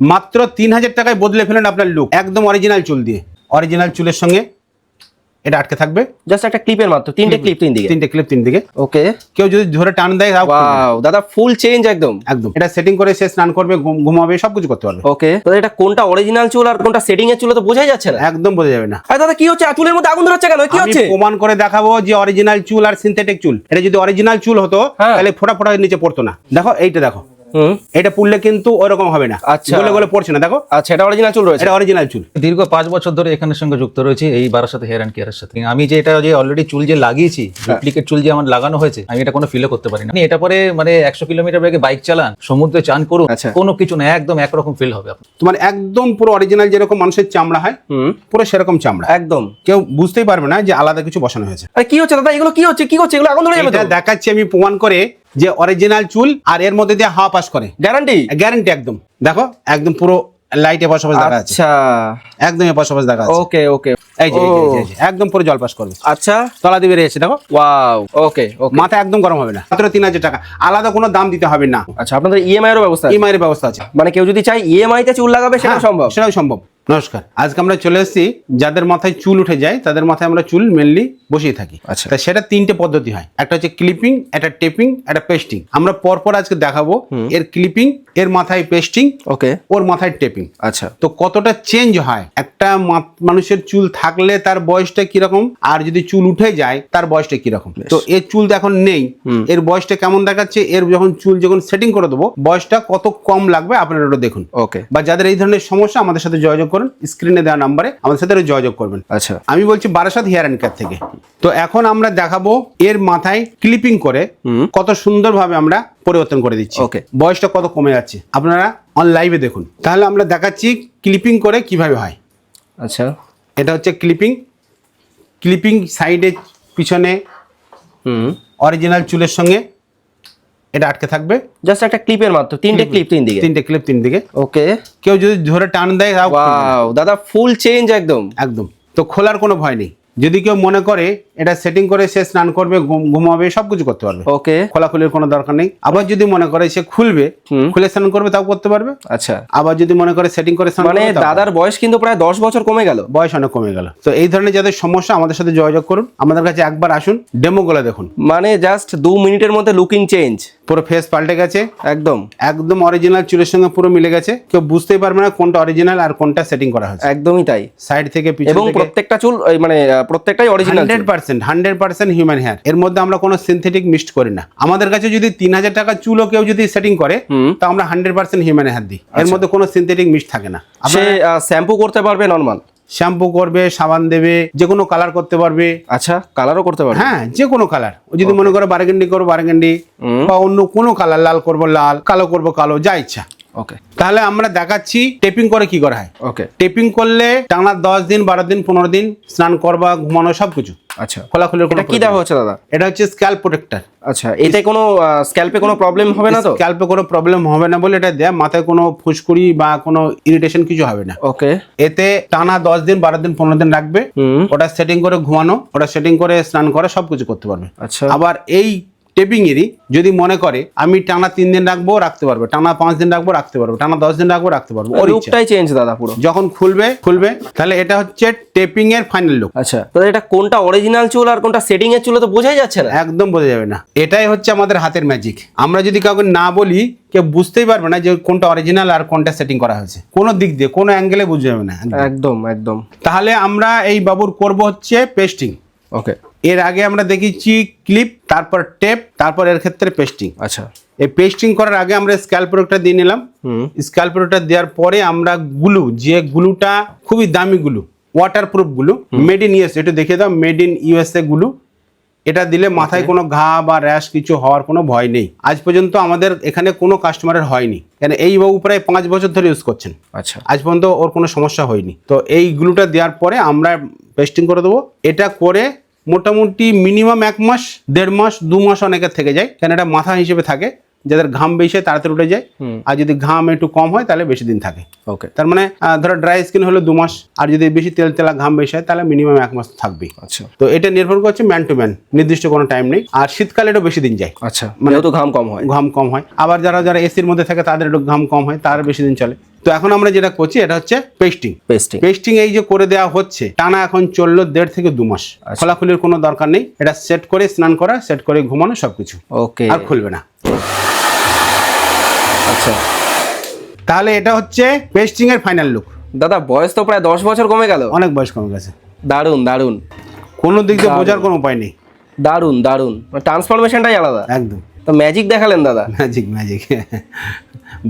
মাত্র তিন হাজার টাকায় বদলে ফেলেন আপনার লুক একদম অরিজিনাল চুল দিয়ে। অরিজিনাল চুলের সঙ্গে এটা আটকে থাকবে। জাস্ট একটা ক্লিপের মাত্র তিনটে ক্লিপ তিন দিকে। তিনটে ক্লিপ তিন দিকে। ওকে কেউ যদি ধরে টান দেয়। ওয়াও দাদা ফুল চেঞ্জ একদম। একদম। এটা সেটিং করে সে স্নান করবে ঘুম- ঘুমাবে সবকিছু করতে পারবে। ওকে দাদা এটা কোনটা অরিজিনাল চুল আর কোনটা সেটিং এর চুল তো বোঝাই যাচ্ছে না। একদম বোঝা যাবে না। আরে দাদা কি হচ্ছে? চুলের মধ্যে আগুন ধরছে কেন? কি হচ্ছে? প্রমাণ করে দেখাবো যে অরিজিনাল চুল আর সিনথেটিক চুল। এটা যদি অরিজিনাল চুল হতো হ্যাঁ। তাহলে ফোটা ফোটা নিচে পড়তো না। দেখো এইটা দেখো। এটা পুড়লে কিন্তু ওরকম হবে না। আচ্ছা। গলে গলে পড়ছে না দেখো। আচ্ছা এটা অরিজিনাল চুল রয়েছে? এটা অরিজিনাল চুল। দীর্ঘ পাঁচ বছর ধরে এখানের সঙ্গে যুক্ত রয়েছে এই বারাসাত হেয়ার অ্যান্ড কেয়ারের সাথে। আমি যে এটা যে অলরেডি চুল যে লাগিয়েছি ডুপ্লিকেট চুল যে আমার লাগানো হয়েছে আমি এটা কোনো ফিলও করতে পারি না এটা পরে মানে একশো কিলোমিটার বেগে বাইক চালান সমুদ্রে চান করুন আচ্ছা। কোনো কিছু না একদম একরকম ফিল হবে তোমার একদম পুরো অরিজিনাল যেরকম মানুষের চামড়া হয় পুরো সেরকম চামড়া। একদম। কেউ বুঝতেই পারবে না যে আলাদা কিছু বসানো হয়েছে। আরে কি হচ্ছে দাদা? এগুলো কি হচ্ছে? কি হচ্ছে? এগুলো আগুন ধরে যাবে দেখাচ্ছি আমি প্রমাণ করে। যে অরিজিনাল চুল আর এর মধ্যে দিয়ে হাওয়া পাস করে। গ্যারান্টি গ্যারান্টি একদম। দেখো একদম পুরো লাইটে বসবাস দেখা যাচ্ছে। আচ্ছা। একদম বসবাস দেখা যাচ্ছে। ওকে ওকে এই যে একদম পুরো জল পাস করবে। আচ্ছা। তলা দিয়ে বেরিয়েছে দেখো। ওয়াও ওকে ওকে মাথা একদম গরম হবে না। মাত্র তিন হাজার টাকা। আলাদা কোনো দাম দিতে হবে না। আচ্ছা আপনাদের ইএমআই এর ব্যবস্থা? ইএমআই এর ব্যবস্থা আছে। মানে কেউ যদি চাই ইএমআই তে চুল লাগাবে সেটা হ্যাঁ, সম্ভব? সেটাও সম্ভব। নমস্কার। আজকে আমরা চলে এসেছি যাদের মাথায় চুল উঠে যায় তাদের মাথায় আমরা চুল মেনলি বসিয়ে থাকি। আচ্ছা। তা সেটা তিনটে পদ্ধতি হয়। একটা হচ্ছে ক্লিপিং একটা টেপিং একটা পেস্টিং আমরা পরপর আজকে দেখাবো এর ক্লিপিং এর মাথায় পেস্টিং ওকে। ওর মাথায় টেপিং আচ্ছা। তো কতটা চেঞ্জ হয়? একটা মানুষের চুল থাকলে তার বয়সটা কীরকম? আর যদি চুল উঠে যায় তার বয়সটা কীরকম? তো এর চুল তো এখন নেই। এর বয়সটা কেমন দেখাচ্ছে? এর যখন চুল যখন সেটিং করে দেবো বয়সটা কত কম লাগবে? আপনারা ওটা দেখুন। ওকে। বা যাদের এই ধরনের সমস্যা আমাদের সাথে যোগাযোগ করুন স্ক্রিনে দেওয়া নাম্বারে আমাদের সাথে যোগাযোগ করবেন। আচ্ছা। আমি বলছি বারাসাত হেয়ার অ্যান্ড কেয়ার থেকে। তো এখন আমরা দেখাবো এর মাথায় ক্লিপিং করে কত সুন্দরভাবে আমরা পরিবর্তন করে দিচ্ছি। ওকে বয়সটা কত কমে যাচ্ছে? আপনারা অন লাইভে দেখুন। তাহলে আমরা দেখাচ্ছি ক্লিপিং করে কীভাবে হয়। আচ্ছা। এটা হচ্ছে ক্লিপিং ক্লিপিং সাইডে পিছনে হুম। অরিজিনাল চুলের সঙ্গে এটা আটকে থাকবে। জাস্ট একটা ক্লিপের মাত্র তিনটে ক্লিপ তিন দিকে। তিনটে ক্লিপ তিন দিকে। ওকে কেউ যদি ধরে টান দেয় ওয়াও দাদা ফুল চেঞ্জ একদম। একদম। তো খোলার কোনো ভয় নেই। যদি কেউ মনে করে এটা সেটিং করে সে স্নান করবে ঘুমাবে সবকিছু করতে পারবে। ওকে খোলাখুলির কোনো দরকার নেই। আবার যদি মনে করে সে খুলবে। খুলে স্নান করবে তাও করতে পারবে। আচ্ছা। আবার যদি মনে করে সেটিং করে স্নান মানে দাদার বয়স কিন্তু প্রায় দশ বছর কমে গেল। বয়স অনেক কমে গেল। তো এই ধরনের যাদের সমস্যা আমাদের সাথে যোগাযোগ করুন। আমাদের কাছে একবার আসুন ডেমো গুলো দেখুন। মানে জাস্ট দু মিনিটের মধ্যে লুকিং চেঞ্জ পুরো ফেস পাল্টে গেছে একদম একদম অরিজিনাল চুলের সঙ্গে পুরো মিলে গেছে। কেউ বুঝতেই পারবে না কোনটা অরিজিনাল আর কোনটা সেটিং করা হয়েছে। একদমই তাই। সাইড থেকে এবং প্রত্যেকটা চুল মানে প্রত্যেকটাই original hundred percent hundred percent human hair এর মধ্যে আমরা কোনো সিনথেটিক মিক্সড করি না। আমাদের কাছে যদি তিন হাজার টাকা চুলও কেউ যদি সেটিং করে। তো আমরা হান্ড্রেড পার্সেন্ট হিউম্যান হেয়ার দিই। এর মধ্যে কোনো সিনথেটিক মিক্স থাকে না। সে শ্যাম্পু করতে পারবে নর্মাল শ্যাম্পু করবে সাবান দেবে যে কোনো কালার করতে পারবে। আচ্ছা কালারও করতে পারবে? হ্যাঁ যে কোনো কালার ও যদি মনে করো বারগেন্ডি করব বারগেন্ডি বা অন্য কোনো কালার লাল করব লাল কালো করব কালো যা ইচ্ছা। ওকে তাহলে আমরা দেখাচ্ছি টেপিং করে কি করা হয়। ওকে টেপিং করলে টানা দশ দিন বারো দিন পনেরো দিন স্নান করবা ঘুমানো সবকিছু। আচ্ছা। খোলাখুলির কোনো এটা কি দেওয়া হচ্ছে দাদা? এটা হচ্ছে স্ক্যাল্প প্রোটেক্টর আচ্ছা এতে কোনো স্ক্যাল্পে কোনো প্রবলেম হবে না তো? স্ক্যাল্পে কোনো প্রবলেম হবে না বলে এটা দেয়। মাথায় কোনো ফুসকুড়ি বা কোনো ইরিটেশন কিছু হবে না। ওকে এতে টানা দশ দিন বারো দিন পনেরো দিন রাখবে। ওটা সেটিং করে ঘুমানো ওটা সেটিং করে স্নান করে সবকিছু করতে পারবে। আচ্ছা। আবার এই টেপিং এরই যদি মনে করে আমি টানা তিন দিন রাখব রাখতে পারবে। টানা পাঁচ দিন রাখব রাখতে পারব। টানা দশ দিন রাখব রাখতে পারব। লুকটাই চেঞ্জ দাদা পুরো। যখন খুলবে খুলবে তাহলে এটা হচ্ছে টেপিং এর ফাইনাল লুক আচ্ছা এটা কোনটা অরিজিনাল চুল আর কোনটা সেটিং এর চুল তো বোঝাই যাচ্ছে না। একদম বোঝা যাবে না। এটাই হচ্ছে আমাদের হাতের ম্যাজিক আমরা যদি কাউকে না বলি কেউ বুঝতেই পারবে না যে কোনটা অরিজিনাল আর কোনটা সেটিং করা হয়েছে। কোনো দিক দিয়ে কোনো অ্যাঙ্গেলে বুঝতে যাবে না। একদম একদম। তাহলে আমরা এই বাবুর করব হচ্ছে পেস্টিং ওকে এর আগে আমরা দেখেছি ক্লিপ তারপর টেপ তারপর এর ক্ষেত্রে পেস্টিং। আচ্ছা। এই পেস্টিং করার আগে আমরা স্ক্যাল্প প্রোডাক্টটা দিয়ে নিলাম। হুম। স্ক্যাল্প প্রোডাক্টটা দেওয়ার পরে আমরা গ্লু যে গ্লুটা খুবই দামি glue water proof glue made in USA একটু দেখে দাও মেড ইন ইউএসএ গ্লু। এটা দিলে মাথায় কোনো ঘা বা র্যাশ কিছু হওয়ার কোনো ভয় নেই। আজ পর্যন্ত আমাদের এখানে কোনো কাস্টমারের হয়নি। কেন এই বাবু প্রায় পাঁচ বছর ধরে ইউজ করছেন। আচ্ছা। আজ পর্যন্ত ওর কোনো সমস্যা হয়নি। তো এই গ্লুটা দেওয়ার পরে আমরা পেস্টিং করে দেবো। এটা করে মোটামুটি মিনিমাম এক মাস দেড় মাস দু মাস অনেকের থেকে যায়। কেন এটা মাথা হিসেবে থাকে যাদের ঘাম বেশি হয় তাড়াতাড়ি উঠে যায়। আর যদি ঘাম একটু কম হয় তাহলে বেশি দিন থাকে। ওকে। তার মানে ধরো ড্রাই স্কিন হলে দু মাস আর যদি বেশি তেল তেলা ঘাম বেশি হয় তাহলে মিনিমাম এক মাস থাকবেই। আচ্ছা। তো এটা নির্ভর করছে ম্যান টু ম্যান নির্দিষ্ট কোনো টাইম নেই। আর শীতকালে এটা বেশি দিন যায়। আচ্ছা মানে তো ঘাম কম হয়। ঘাম কম হয়। আবার যারা যারা এসির মধ্যে থাকে তাদের একটু ঘাম কম হয় তার বেশি দিন চলে। তো এখন আমরা যেটা করছি এটা হচ্ছে পেস্টিং পেস্টিং পেস্টিং এই যে করে দেওয়া হচ্ছে টানা এখন চলল দেড় থেকে দু মাস। আচ্ছা। খোলাখুলির কোনো দরকার নেই। এটা সেট করে স্নান করা সেট করে ঘুমানো সবকিছু। ওকে। আর খুলবে না। আচ্ছা। তাহলে এটা হচ্ছে পেস্টিং এর ফাইনাল লুক দাদা বয়স তো প্রায় দশ বছর কমে গেল। অনেক বয়স কমে গেছে। দারুণ দারুণ কোনো দিক দিয়ে বোঝার কোনো উপায় নেই। দারুণ দারুণ ট্রান্সফরমেশনটাই আলাদা। একদম। তো ম্যাজিক দেখালেন দাদা। ম্যাজিক ম্যাজিক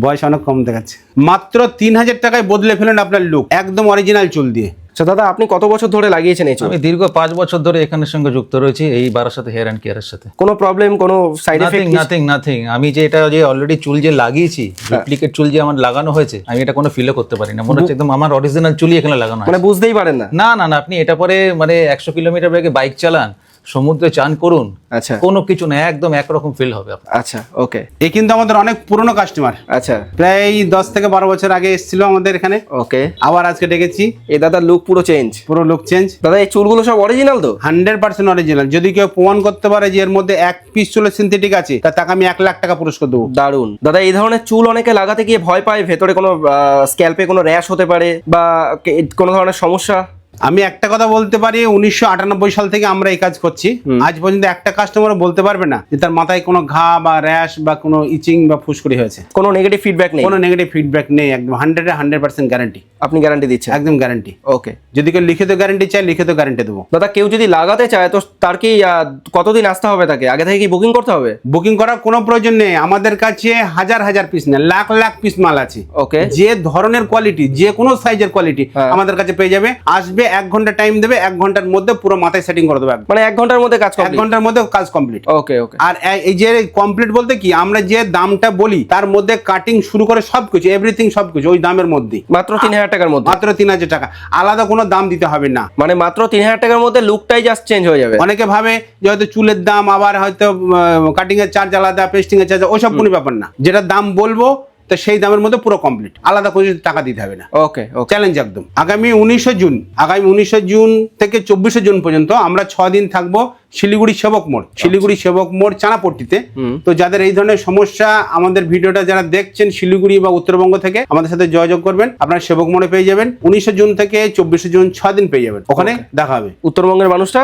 বয়স অনেক কম দেখাচ্ছে। মাত্র তিন হাজার টাকায় বদলে ফেলেন আপনার লুক একদম অরিজিনাল চুল দিয়ে। আচ্ছা দাদা আপনি কত বছর ধরে লাগিয়েছেন এই চুল? আমি দীর্ঘ পাঁচ বছর ধরে এখানের সঙ্গে যুক্ত রয়েছি এই সাথে হেয়ার অ্যান্ড কেয়ারের সাথে। কোনো প্রবলেম কোনো side nothing effect nothing nothing আমি যে এটা যে অলরেডি চুল যে লাগিয়েছি হ্যাঁ। ডুপ্লিকেট চুল যে আমার লাগানো হয়েছে আমি এটা কোনো ফিলও করতে পারি না। মনে হচ্ছে একদম আমার অরিজিনাল চুলই এখানে লাগানো মানে বুঝতেই পারেন না। না না না আপনি এটা পরে মানে একশো কিলোমিটার বেগে বাইক চালান সমুদ্রে চান করুন আচ্ছা। কোনো কিছু না একদম একরকম ফিল হবে আপনার। আচ্ছা ওকে এ কিন্তু আমাদের অনেক পুরনো কাস্টমার আচ্ছা। প্রায় দশ থেকে বারো বছর আগে এসেছিল আমাদের এখানে। ওকে আবার আজকে ডেকেছি। এই দাদার লুক পুরো চেঞ্জ পুরো লুক চেঞ্জ দাদা এই চুলগুলো সব অরিজিনাল তো? হান্ড্রেড পার্সেন্ট অরিজিনাল যদি কেউ প্রমাণ করতে পারে যে এর মধ্যে এক পিস চুলের সিনথেটিক আছে তা তাকে আমি এক লাখ টাকা পুরস্কার দেবো। দারুণ দাদা এই ধরনের চুল অনেকে লাগাতে গিয়ে ভয় পায় ভেতরে কোনো স্ক্যাল্পে কোনো র্যাশ হতে পারে বা কোনো ধরনের সমস্যা? আমি একটা কথা বলতে পারি উনিশশো আটানব্বই সাল থেকে আমরা এই কাজ করছি। আজ পর্যন্ত একটা কাস্টমার বলতে পারবে না যে তার মাথায় কোনো ঘা বা র্যাশ বা কোনো ইচিং বা ফুসকুড়ি হয়েছে। কোনো নেগেটিভ ফিডব্যাক নেই? কোনো নেগেটিভ ফিডব্যাক নেই একদম হান্ড্রেড হান্ড্রেড পার্সেন্ট গ্যারান্টি আপনি গ্যারান্টি দিচ্ছেন? একদম গ্যারান্টি ওকে যদি কেউ লিখিত গ্যারান্টি চায় লিখিত গ্যারান্টি দেবো। দাদা কেউ যদি লাগাতে চায় তো তার কি কতদিন আসতে হবে তাকে? আগে থেকে কি বুকিং করতে হবে? বুকিং করার কোনো প্রয়োজন নেই। আমাদের কাছে হাজার হাজার পিস না লাখ লাখ পিস মাল আছে। ওকে যে ধরনের কোয়ালিটি যে কোনো সাইজের কোয়ালিটি হ্যাঁ। আমাদের কাছে পেয়ে যাবে। আসবে এক ঘণ্টা টাইম দেবে এক ঘণ্টার মধ্যে পুরো মাথায় সেটিং করে দেবে মানে এক ঘণ্টার মধ্যে কাজ এক ঘণ্টার মধ্যে কাজ কমপ্লিট ওকে ওকে আর এই যে কমপ্লিট বলতে কি আমরা যে দামটা বলি তার মধ্যে কাটিং শুরু করে সবকিছু এভরিথিং সবকিছু ওই দামের মধ্যেই। মাত্র তিন হাজার টাকার মধ্যে? মাত্র তিন হাজার টাকা। আলাদা কোনো দাম দিতে হবে না। মানে মাত্র তিন হাজার টাকার মধ্যে লুকটাই জাস্ট চেঞ্জ হয়ে যাবে? অনেকে ভাবে যে হয়তো চুলের দাম আবার হয়তো কাটিং এর চার্জ আলাদা পেস্টিং এর চার্জ ওসব কোনো ব্যাপার না। যেটা দাম বলব তো সেই দামের মধ্যে পুরো কমপ্লিট আলাদা করে টাকা দিতে হবে না। ওকে ওকে চ্যালেঞ্জ একদম। আগামী উনিশে জুন আগামী উনিশে জুন থেকে চব্বিশে জুন পর্যন্ত আমরা ছ দিন থাকব শিলিগুড়ি সেবক মোড়। শিলিগুড়ি সেবক মোড় চানাপট্টিতে। তো যাদের এই ধরনের সমস্যা আমাদের ভিডিওটা যারা দেখছেন শিলিগুড়ি বা উত্তরবঙ্গ থেকে আমাদের সাথে যোগাযোগ করবেন। আপনারা সেবক মোড়ে পেয়ে যাবেন। উনিশে জুন থেকে চব্বিশে জুন ছ দিন পেয়ে যাবেন। ওখানে দেখা হবে। উত্তরবঙ্গের মানুষটা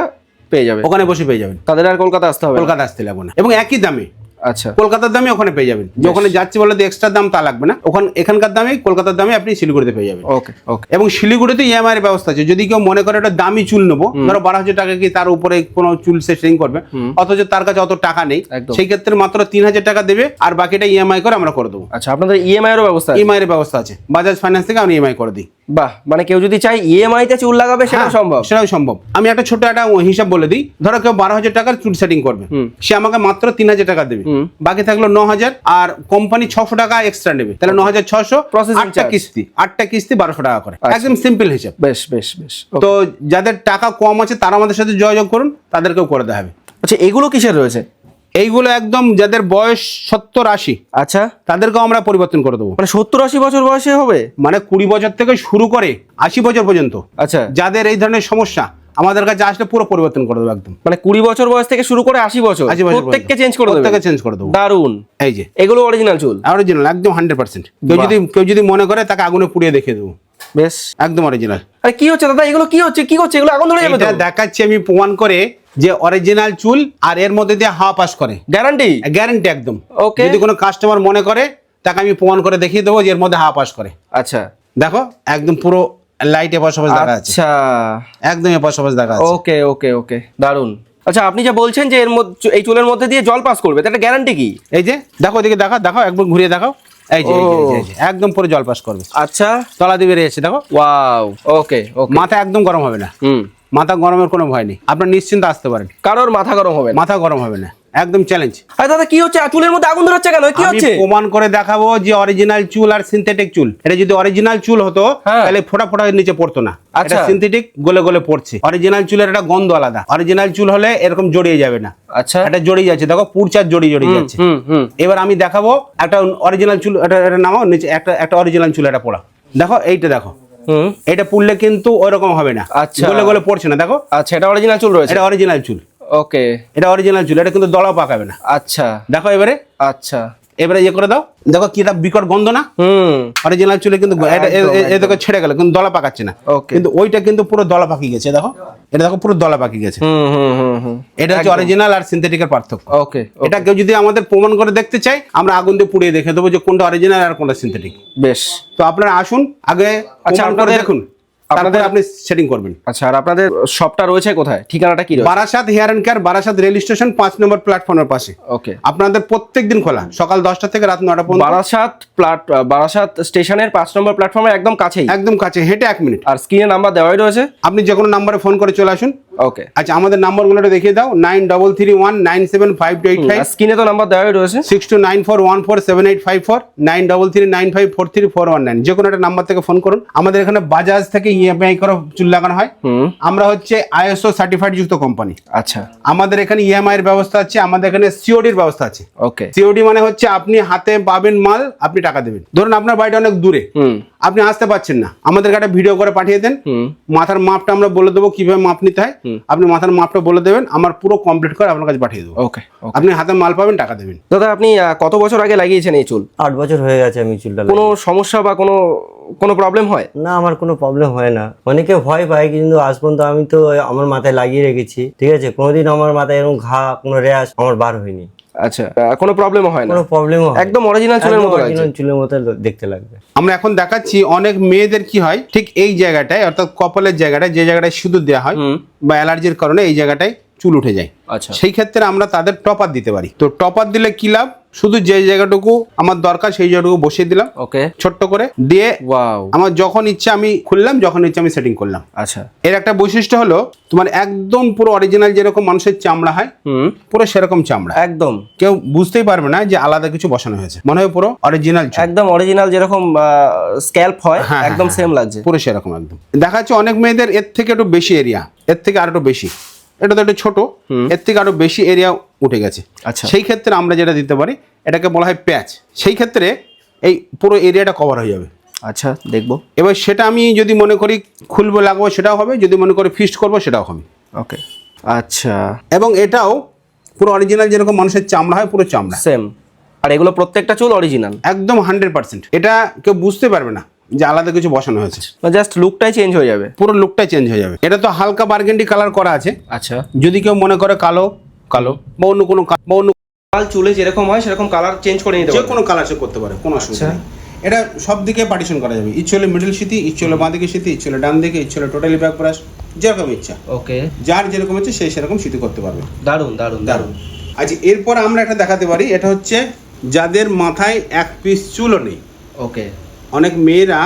পেয়ে যাবে। ওখানে বসে পেয়ে যাবেন। তাদের আর কলকাতা আসতে হবে কলকাতা আসতে লাগবে না। এবং একই দামে আচ্ছা। কলকাতার দামে ওখানে পেয়ে যাবেন। ওখানে যাচ্ছে বলে এক্সট্রা দাম তা লাগবে না। ওখানে এখানকার দামে কলকাতার দামে আপনি শিলিগুড়িতে পেয়ে যাবেন। ওকে ওকে এবং শিলিগুড়িতে ইএমআই এর ব্যবস্থা আছে। যদি কেউ মনে করে একটা দামি চুল নেব ধরো বারো হাজার টাকা কি তার উপরে কোনো চুল সেটিং করবে? অথচ তার কাছে অত টাকা নেই। সেই ক্ষেত্রে মাত্র তিন হাজার টাকা দেবে আর বাকিটা ইএমআই করে আমরা করে দেবো। আচ্ছা আপনাদের ইএমআই এর ব্যবস্থা আছে? ইএমআই এর ব্যবস্থা আছে। বাজাজ ফাইন্যান্স থেকে আমি ইএমআই করে দিই। বাহ মানে কেউ যদি চায় ইএমআই তে চুল লাগাবে সেটা হ্যাঁ, সম্ভব। সেটাও সম্ভব। আমি একটা ছোট একটা হিসাব বলে দিই। ধরো কেউ বারো হাজার টাকার চুল সেটিং করবে। সে আমাকে মাত্র তিন হাজার টাকা দেবে। বাকি থাকল ন হাজার আর কোম্পানি ছশো টাকা এক্সট্রা নেবে। তাহলে ন হাজার ছশো আটটা কিস্তি আটটা কিস্তি বারোশো টাকা করে। আচ্ছা। একদম সিম্পল হিসাব। বেশ বেশ বেশ। তো যাদের টাকা কম আছে তারা আমাদের সাথে যোগাযোগ করুন তাদেরকেও করে দেওয়া হবে আচ্ছা এগুলো কিসের রয়েছে? এইগুলো একদম যাদের বয়স সত্তর আশি আচ্ছা। তাদেরকেও আমরা পরিবর্তন করে দেবো। মানে সত্তর আশি বছর বয়সে হবে? মানে কুড়ি বছর থেকে শুরু করে আশি বছর পর্যন্ত। আচ্ছা। যাদের এই ধরনের সমস্যা আমাদের কাছে আসলে পুরো পরিবর্তন করে দেবো একদম। মানে কুড়ি বছর বয়স থেকে শুরু করে আশি বছর। আশি বছর প্রত্যেককে চেঞ্জ করে দেবো। চেঞ্জ করে দেবো। দারুণ এই যে। এগুলো অরিজিনাল চুল? অরিজিনাল একদম হান্ড্রেড পার্সেন্ট কেউ যদি কেউ যদি মনে করে তাকে আগুনে পুড়িয়ে দেখিয়ে দেবো। বেশ। একদম অরিজিনাল আরে কি হচ্ছে দাদা? এগুলো কি হচ্ছে? কি হচ্ছে? এগুলো আগুন ধরে যাবে তো? এটা দেখাচ্ছি আমি প্রমাণ করে যে অরিজিনাল চুল আর এর মধ্যে দিয়ে হাওয়া পাস করে। গ্যারান্টি গ্যারান্টি একদম। Okay. যদি কোনো কাস্টমার মনে করে তাকে আমি প্রমাণ করে দেখিয়ে দেবো যে এর মধ্যে হাওয়া পাস করে। আচ্ছা। দেখো একদম পুরো লাইট এপাশ ওপাশ দেখা আচ্ছা। একদম এপাশ ওপাশ দেখা ওকে ওকে ওকে দারুণ আচ্ছা আপনি যা বলছেন যে এর মধ্যে এই চুলের মধ্যে দিয়ে জল পাস করবে তার গ্যারান্টি কি? এই যে দেখো এদিকে দেখো দেখো একবার ঘুরিয়ে দেখাও। এই যে একদম পুরো জল পাস করবে। আচ্ছা। তলা দিয়ে বেরিয়ে দেখো। ওয়াও ওকে মাথা একদম গরম হবে না। হুম। মাথা গরমের কোনো ভয় নেই। আপনার নিশ্চিন্ত আসতে পারেন। কারোর মাথা গরম হবে মাথা গরম হবে না। একদম চ্যালেঞ্জ আরে দাদা কি হচ্ছে? চুলের মধ্যে আগুন ধরাচ্ছে কেন? কি আমি হচ্ছে? প্রমাণ করে দেখাবো যে অরিজিনাল চুল আর সিনথেটিক চুল। এটা যদি অরিজিনাল চুল হতো হ্যাঁ। তাহলে ফোটা ফোটা নিচে পড়তো না। আচ্ছা। এটা সিনথেটিক গলে গলে পড়ছে। অরিজিনাল চুলের একটা গন্ধ আলাদা। অরিজিনাল চুল হলে এরকম জড়িয়ে যাবে না। আচ্ছা। এটা জড়িয়ে যাচ্ছে। দেখো পুরচার জড়িয়ে জড়িয়ে যাচ্ছে। হুম হুম। এবার আমি দেখাবো একটা অরিজিনাল চুল এটা এটা নামাও নিচে একটা একটা অরিজিনাল চুল এটা পড়া। দেখো এইটা দেখো। এটা পুড়লে কিন্তু ওরকম হবে না। আচ্ছা। গলে গলে পড়ছে না দেখো। আচ্ছা এটা অরিজিনাল চুল রয়েছে। এটা অরিজিনাল চুল। ওকে। এটা অরিজিনাল চুল এটা কিন্তু দলা পাকাবে না। আচ্ছা। দেখো এবারে। আচ্ছা। এবারে ইয়ে করে দাও। দেখো কি এটা বিকট গন্ধ না? হুম। অরিজিনাল চুলে কিন্তু এটা এ- একদম, এ- এ দেখো ছেড়ে গেল কিন্তু দলা পাকাচ্ছে না. কিন্তু ওইটা কিন্তু পুরো দলা পাকি গেছে দেখো। এটা দেখো পুরো দলা পাকি গেছে। হুম হুম হুম হুম। এটা হচ্ছে অরিজিনাল আর সিনথেটিকের পার্থক্য। ওকে এটা কেউ যদি আমাদের প্রমাণ করে দেখতে চাই আমরা আগুন দিয়ে পুড়িয়ে দেখে দেবো যে কোনটা অরিজিনাল আর কোনটা সিনথেটিক বেশ। তো আপনারা আসুন আগে আচ্ছা, আপনাদের- দেখুন। আপনাদের- আপনি সেটিং করবেন। আচ্ছা আর আপনাদের শপটা রয়েছে কোথায়? ঠিকানাটা কি Barasat hair and care Barasat rail station পাঁচ নম্বর প্ল্যাটফর্মের পাশে। ওকে আপনাদের প্রত্যেক দিন খোলা সকাল দশটা থেকে রাত নটা পর্যন্ত। বারাসাত প্লাট বারাসাত স্টেশনের পাঁচ নম্বর প্ল্যাটফর্মের একদম কাছেই। একদম কাছে হেঁটে এক মিনিট আর স্ক্রিনে নাম্বার দেওয়াই রয়েছে। আপনি যে কোনো নাম্বারে ফোন করে চলে আসুন। ওকে আচ্ছা আমাদের নাম্বারগুলো দেখিয়ে দাও nine double three one nine seven five two eight five স্ক্রিনে তো নাম্বার দেওয়াই রয়েছে। Six two nine four one four seven eight five four nine double three nine five four three four one nine যে কোনো একটা number থেকে phone করুন। আমাদের এখানে বাজাজ থেকে ইএমআই করে চুল লাগানো হয়। আমরা হচ্ছে আইএসও সার্টিফাইড যুক্ত কোম্পানি আচ্ছা। আমাদের এখানে ইএমআই এর ব্যবস্থা আছে আমাদের এখানে সিওডি এর ব্যবস্থা আছে। ওকে সিওডি মানে হচ্ছে আপনি হাতে পাবেন মাল আপনি টাকা দেবেন। ধরুন আপনার বাড়িটা অনেক দূরে। আপনি আসতে পারছেন না। আমাদের একটা ভিডিও করে পাঠিয়ে দেন। মাথার মাপটা আমরা বলে দেবো কীভাবে মাপ নিতে হয়। আপনি মাথার মাপটা বলে দেবেন আমার পুরো কমপ্লিট করে আপনার কাছে পাঠিয়ে দেবো। ওকে ওকে আপনি হাতে মাল পাবেন টাকা দেবেন। দাদা আপনি কত বছর আগে লাগিয়েছেন এই চুল? আট বছর হয়ে গেছে আমি চুলটা কোনো সমস্যা বা কোনো কোনো প্রবলেম হয়? না আমার কোনো প্রবলেম হয় না। অনেকে ভয় পায় কিন্তু আজ পর্যন্ত আমি তো আমার মাথায় লাগিয়ে রেখেছি। ঠিক আছে? কোনোদিন আমার মাথায় এরকম ঘা কোনো র্যাশ আমার বার হয়নি। আচ্ছা আহ, কোনো প্রবলেমও হয় না। কোনো প্রবলেমও একদম অরিজিনাল চুলের মতো লাগছে। চুলের মতো দেখতে লাগবে। আমরা এখন দেখাচ্ছি অনেক মেয়েদের কি হয় ঠিক এই জায়গাটায় অর্থাৎ কপালের জায়গাটায় যে জায়গাটায় সিঁদুর দেওয়া হয় বা অ্যালার্জির কারণে এই জায়গাটায় চুল উঠে যায়। আচ্ছা। সেই ক্ষেত্রে আমরা তাদের টপার দিতে পারি। তো টপার দিলে কি লাভ? শুধু যে জায়গাটুকু আমার দরকার সেই জায়গাটুকু বসিয়ে দিলাম। ওকে। ছোট্ট করে দিয়ে ওয়াও আমার যখন ইচ্ছে আমি খুললাম যখন ইচ্ছে আমি সেটিং করলাম। আচ্ছা। এর একটা বৈশিষ্ট্য হলো তোমার একদম পুরো অরিজিনাল যেরকম মানুষের চামড়া হয় হুম। পুরো সেরকম চামড়া। একদম। কেউ বুঝতেই পারবে না যে আলাদা কিছু বসানো হয়েছে। মনে হয় পুরো অরিজিনাল একদম অরিজিনাল যেরকম স্ক্যাল্প হয় হ্যাঁ, একদম হ্যাঁ, সেম লাগছে। পুরো সেরকম একদম। দেখা যাচ্ছে অনেক মেয়েদের এর থেকে একটু বেশি এরিয়া এর থেকে আর একটু বেশি। এটা তো একটু ছোট এর থেকে আরও বেশি এরিয়া উঠে গেছে। আচ্ছা। সেই ক্ষেত্রে আমরা যেটা দিতে পারি এটাকে বলা হয় প্যাচ। সেই ক্ষেত্রে এই পুরো এরিয়াটা কভার হয়ে যাবে। আচ্ছা দেখব। এবার সেটা আমি যদি মনে করি খুলবো লাগবো সেটাও হবে। যদি মনে করি ফিস্ট করব সেটাও হবে। ওকে আচ্ছা। এবং এটাও পুরো অরিজিনাল যেরকম মানুষের চামড়া হয় পুরো চামড়া। সেম আর এগুলো প্রত্যেকটা চুল অরিজিনাল একদম হান্ড্রেড পার্সেন্ট এটা কেউ বুঝতে পারবে না। যে আলাদা কিছু বসানো হয়েছে। জাস্ট লুকটাই চেঞ্জ হয়ে যাবে। পুরো লুকটাই চেঞ্জ হয়ে যাবে। এটা তো হালকা বার্গেন্ডি কালার করা আছে। আচ্ছা। যদি কেউ মনে করে কালো কালো। বা অন্য কোনো বা অন্য কাল চুলে যেরকম হয় সেরকম কালার চেঞ্জ করে নিতে যে কোনো কালার সে করতে পারে কোনো অসুবিধা নেই। এটা সব দিকে পার্টিশন করা যাবে। ইচ্ছে হলে মিডল সিটি ইচ্ছে হলে বাঁ দিকে সিটি ইচ্ছে হলে ডান দিকে ইচ্ছে হলে টোটালি ব্যাক ব্রাশ যেরকম ইচ্ছা। ওকে যার যেরকম ইচ্ছে সেই সেরকম সিটি করতে পারবে। দারুণ দারুণ দারুণ। আচ্ছা এরপর আমরা একটা দেখাতে পারি। এটা হচ্ছে যাদের মাথায় এক পিস চুলও নেই। ওকে অনেক মেয়েরা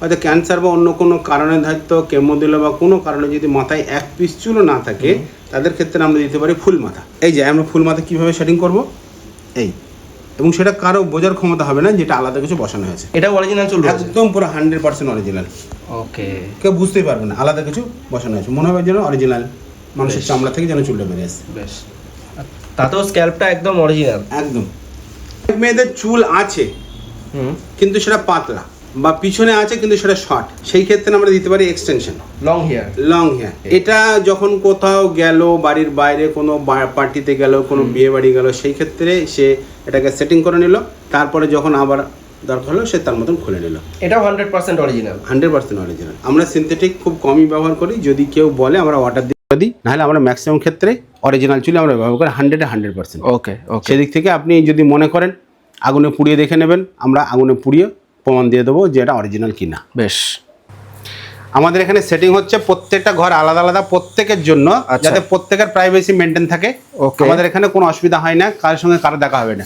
হয়তো ক্যান্সার বা অন্য কোনো কারণে হয়তো কেমো দিল বা কোনো কারণে যদি মাথায় এক পিস চুলও না থাকে তাদের ক্ষেত্রে আমরা দিতে পারি ফুল মাথা। এই যে আমরা ফুল মাথা কীভাবে সেটিং করব? এই। এবং সেটা কারও বোঝার ক্ষমতা হবে না যেটা আলাদা কিছু বসানো হয়েছে। এটা অরিজিনাল চুল একদম পুরো হান্ড্রেড পার্সেন্ট অরিজিনাল ওকে কেউ বুঝতেই পারবে না আলাদা কিছু বসানো হয়েছে। মনে হবে যেন অরিজিনাল মানুষের চামড়া থেকে যেন চুলটা বেরিয়ে আসছে। বেশ। তাতেও স্ক্যাল্পটা একদম অরিজিনাল একদম। মেয়েদের চুল আছে কিন্তু সেটা পাতলা বা পিছনে আছে কিন্তু সেটা শর্ট। সেই ক্ষেত্রে আমরা দিতে পারি extension long hair long hair এটা যখন কোথাও গেল বাড়ির বাইরে কোনো পার্টিতে গেল কোনো বিয়ে বাড়ি গেল সেই ক্ষেত্রে সে এটাকে সেটিং করে নিল। তারপরে যখন আবার দরকার হলো সে তার মতন খুলে নিল। এটাও hundred percent original hundred percent original আমরা সিনথেটিক খুব কমই ব্যবহার করি। যদি কেউ বলে আমরা অর্ডার দিয়ে দিই নাহলে আমরা ম্যাক্সিমাম ক্ষেত্রে অরিজিনাল চুলে আমরা ব্যবহার করি হান্ড্রেডে হান্ড্রেড পার্সেন্ট ওকে ওকে সেদিক থেকে আপনি যদি মনে করেন আগুনে পুড়িয়ে দেখে নেবেন। আমরা আগুনে পুড়িয়ে প্রমাণ দিয়ে দেবো যে এটা অরিজিনাল কিনা। বেশ। আমাদের এখানে সেটিং হচ্ছে প্রত্যেকটা ঘর আলাদা আলাদা প্রত্যেকের জন্য আচ্ছা। যাতে প্রত্যেকের প্রাইভেসি মেনটেন থাকে. আমাদের এখানে কোনো অসুবিধা হয় না কারোর সঙ্গে কারও দেখা হবে না।